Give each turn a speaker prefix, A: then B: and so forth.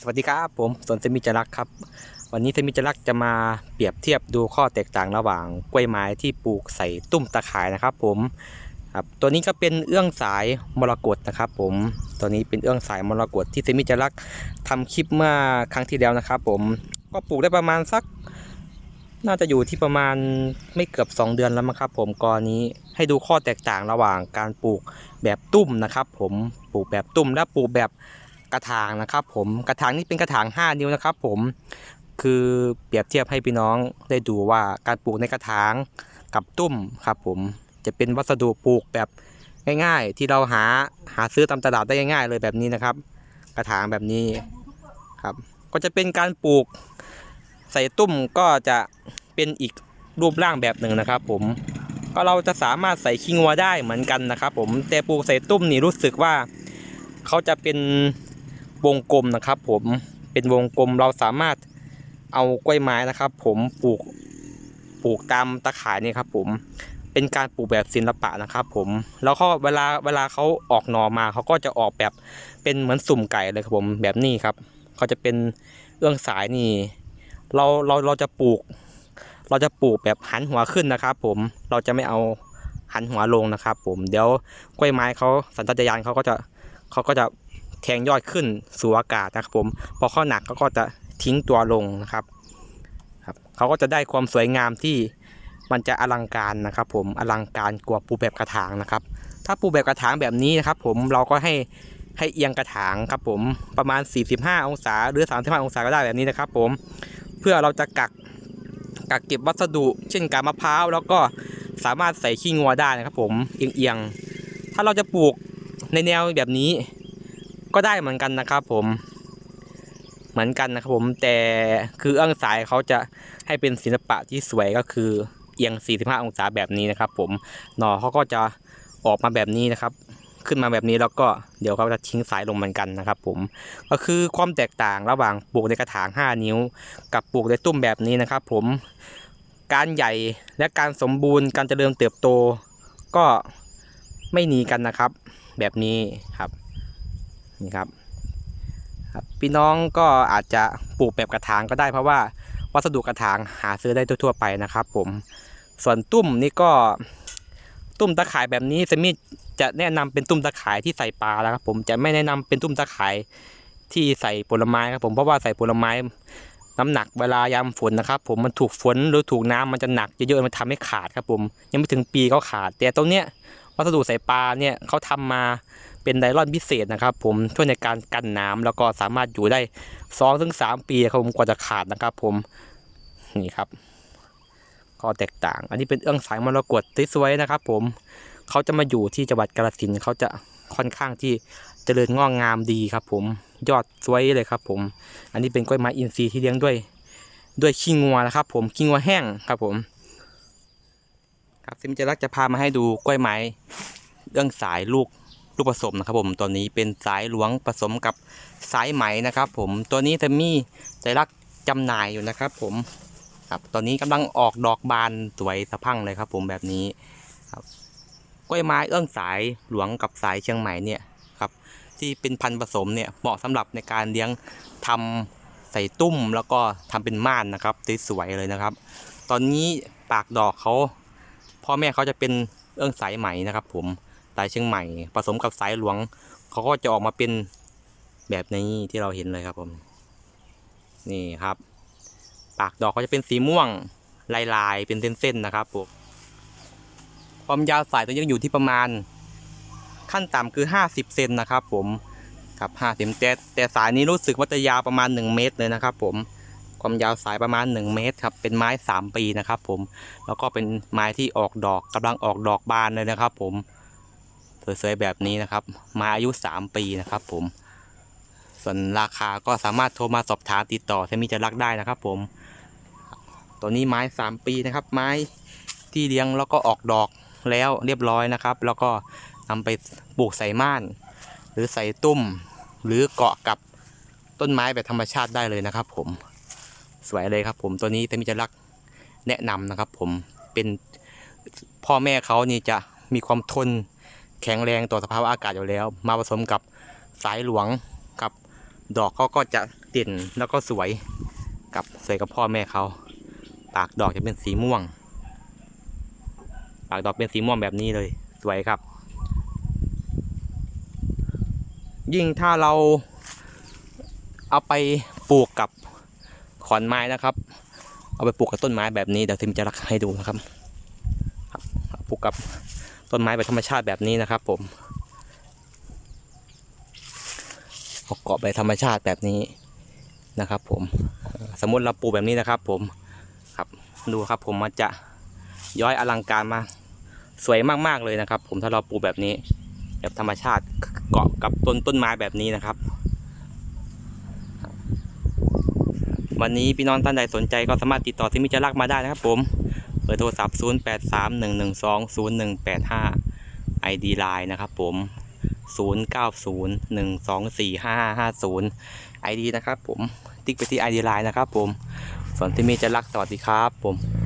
A: สวัสดีครับผมสนเซมิจรักษ์ครับ วันนี้เซมิจรักษ์จะมาเปรียบเทียบดูข้อแตกต่างระหว่างกล้วยไม้ที่ปลูกใส่ตุ้มตะข่ายนะครับ ผมครับตัวนี้ก็เป็นเอื้องสายมรกตนะครับ ผมตัวนี้เป็นเอื้องสายมรกตที่เซมิจรักษ์ทำคลิปเมื่อครั้งที่แล้วนะครับ ผมก็ปลูกได้ประมาณสัก น่าจะอยู่ที่ประมาณไม่เกือบ 2 เดือนแล้วมั้งครับ ผมกรนี้ให้ดูข้อแตกต่างระหว่างการปลูกแบบตุ้มนะครับ ผมปลูกแบบตุ้มและปลูกแบบ กระถางนะครับ ผมกระถางนี่เป็นกระถาง 5 นิ้วนะครับ ผมคือเปรียบเทียบให้พี่น้องได้ดูว่าการปลูกในกระถางกับตุ้มครับ ผมจะเป็นวัสดุปลูกแบบง่าย ๆ ที่เราหาหาซื้อตามตลาดได้ง่าย ๆ เลยแบบนี้นะครับ กระถางแบบนี้ครับ ก็จะเป็นการปลูกใส่ตุ้มก็จะเป็นอีกรูปร่างแบบหนึ่งนะครับ ผมก็เราจะสามารถใส่ขี้งัวได้เหมือนกันนะครับ ผมแต่ปลูกใส่ตุ้มนี่รู้สึกว่าเขาจะเป็น วงกลมนะครับผมเป็นวงกลมเราสามารถเอากล้วยไม้นะครับ ผมปลูกปลูกตามตะข่ายนี่ครับผมเป็นการปลูกแบบศิลปะนะครับ ผมแล้วเขาเวลาเวลาเขาออกหน่อมาเขาก็จะออกแบบเป็นเหมือนสุ่มไก่เลยครับผมแบบนี้ครับเขาจะเป็นเอื้องสายนี่เราเราเราจะปลูก เราจะปลูกแบบหันหัวขึ้นนะครับ ผมเราจะไม่เอาหันหัวลงนะครับ ผมเดี๋ยวกล้วยไม้เขาสัญชาตญาณเขาก็จะเขาก็จะ แทงยอดขึ้นสู่อากาศนะครับผม พอเขาหนักก็จะทิ้งตัวลงนะครับครับเขาก็จะได้ความสวยงามที่มันจะอลังการนะครับ ผมอลังการกว่าปูแบบกระถางนะครับ ถ้าปูแบบกระถางแบบนี้นะครับ ผมเราก็ให้ให้เอียงกระถางครับผมประมาณ 45 องศา หรือ 35 องศาก็ได้แบบนี้นะครับผมเพื่อเราจะกักกักเก็บวัสดุ เช่นกาบมะพร้าวแล้วก็สามารถใส่ขี้งัวได้นะครับผมเอียงๆถ้าเราจะปลูกในแนวแบบนี้ ก็ได้เหมือนกันนะครับผมเหมือนกันนะครับผมแต่คือเอื้องสายเขาจะให้เป็นศิลปะที่สวยก็คือเอียง 45 องศาแบบนี้นะครับ ผมหน่อเขาก็จะออกมาแบบนี้นะครับ ขึ้นมาแบบนี้แล้วก็เดี๋ยวเขาจะทิ้งสายลงเหมือนกันนะครับ ผมก็คือความแตกต่างระหว่างปลูกในกระถาง 5 นิ้ว กับปลูกในตุ้มแบบนี้นะครับ ผมการใหญ่และการสมบูรณ์การเจริญเติบโต ก็ไม่หนีกันนะครับ แบบนี้ครับ นี่ครับครับ พี่น้องก็อาจจะปลูกแบบกระถางก็ได้เพราะว่าวัสดุกระถางหาซื้อได้ทั่วๆไปนะครับ ผมส่วนตุ้มนี่ก็ตุ้มตะข่ายแบบนี้สมิธจะแนะนำเป็นตุ้มตะข่ายที่ใส่ปลาแล้วครับ ผมจะไม่แนะนำเป็นตุ้มตะข่ายที่ใส่ผลไม้ครับผมเพราะว่าใส่ผลไม้น้ำหนักเวลายามฝนนะครับ ผมมันถูกฝนหรือถูกน้ำมันจะหนักเยอะๆมันทำให้ขาดครับผมยังไม่ถึงปีก็ขาด แต่ตรงเนี้ยวัสดุใส่ปลาเนี่ยเขาทำมา เป็นไดลอนพิเศษนะครับ ผมช่วยในการกันน้ำแล้วก็สามารถอยู่ได้สองถึงสามปีครับผมกว่าจะขาดนะครับ ผมนี่ครับข้อแตกต่าง อันนี้เป็นเอื้องสายมรกตที่สวยนะครับ ผมเขาจะมาอยู่ที่จังหวัดกาฬสินธุ์เขาจะค่อนข้างที่เจริญงอกงามดีครับ ผมยอดสวยเลยครับ ผม อันนี้เป็นกล้วยไม้อินทรีย์ที่เลี้ยงด้วย ด้วยขี้งัวนะครับ ผมขี้งัวแห้งครับผมครับซิมจะรักจะพามาให้ดูกล้วยไม้เรื่องสายลูก ลูกผสมนะครับผมตัวนี้เป็นสายหลวงผสมกับสายไหมนะครับผมตัวนี้จะมีใจรักจำหน่ายอยู่นะครับผมครับตอนนี้กำลังออกดอกบานสวยสะพังเลยครับผมแบบนี้ครับกล้วยไม้เอื้องสายหลวงกับสายเชียงใหม่เนี่ยครับที่เป็นพันธุ์ผสมเนี่ยเหมาะสำหรับในการเลี้ยงทำใส่ตุ้มแล้วก็ทำเป็นม่านนะครับสวยๆเลยนะครับ ตอนนี้ปากดอกเขาพ่อแม่เขาจะเป็นเอื้องสายไหมนะครับผม สายเชียงใหม่ ผสมกับสายหลวง เขาก็จะออกมาเป็นแบบนี้ที่เราเห็นเลยครับผมนี่ครับ ปากดอกเขาจะเป็นสีม่วงลายๆเป็นเส้นๆนะครับผมความยาวสายตัวนี้อยู่ที่ประมาณ ขั้นต่ำคือ 50เซนนะครับ ผมครับ50แต่แต่สายนี้รู้สึกว่าจะยาวประมาณ 1 เมตรเลยนะครับ ผมความยาวสายประมาณ 1 เมตรครับ เป็นไม้ 3 ปีนะครับผม แล้วก็เป็นไม้ที่ออกดอกกำลังออกดอกบานเลยนะครับผม สวยๆแบบนี้นะครับไม้อายุ 3 ปีนะครับ ผม ส่วนราคาก็สามารถโทรมาสอบถามติดต่อเซมิจะรักได้นะครับ ผม ตัวนี้ไม้ 3 ปีนะครับ ไม้ที่เลี้ยงแล้วก็ออกดอกแล้วเรียบร้อยนะครับ แล้วก็นำไปปลูกใส่ม่าน หรือใส่ตุ้ม หรือเกาะกับต้นไม้แบบธรรมชาติได้เลยนะครับ ผม สวยเลยครับ ผมตัวนี้เซมิจะรักแนะนำนะครับ ผมเป็นพ่อแม่เขานี่จะมีความทน แข็งแรงต่อสภาพอากาศอยู่แล้ว มาผสมกับสายหลวงกับดอกเขาก็จะเด่นแล้วก็สวยกับสวยกับพ่อแม่เขาปากดอกจะเป็นสีม่วง ปากดอกเป็นสีม่วงแบบนี้เลยสวยครับ ยิ่งถ้าเราเอาไปปลูกกับขอนไม้นะครับ เอาไปปลูกกับต้นไม้แบบนี้เดี๋ยวซิมจะรักให้ดูนะครับปลูกกับ ต้นไม้แบบธรรมชาติแบบนี้นะครับ ผมเอาเกาะใบธรรมชาติแบบนี้นะครับ ผมสมมติเราปลูกแบบนี้นะครับ ผมครับดูครับ ผมมันจะย้อยอลังการมากสวยมากๆเลยนะครับ ผมถ้าเราปลูกแบบนี้ แบบธรรมชาติเกาะกับต้นต้นไม้แบบนี้นะครับ วันนี้พี่น้องท่านใดสนใจก็สามารถติดต่อที่มิจารักมาได้นะครับ ผม บอร์โทรศัพท์ 0 8 3 1 1 2 0 1 8 5 ID Line นะครับผม 0 9 0 1 2 4 5 5 0 ID นะครับผม ติ๊กไปที่ ID Line นะครับผม ส่วนที่มีจะรักสวัสดีครับผม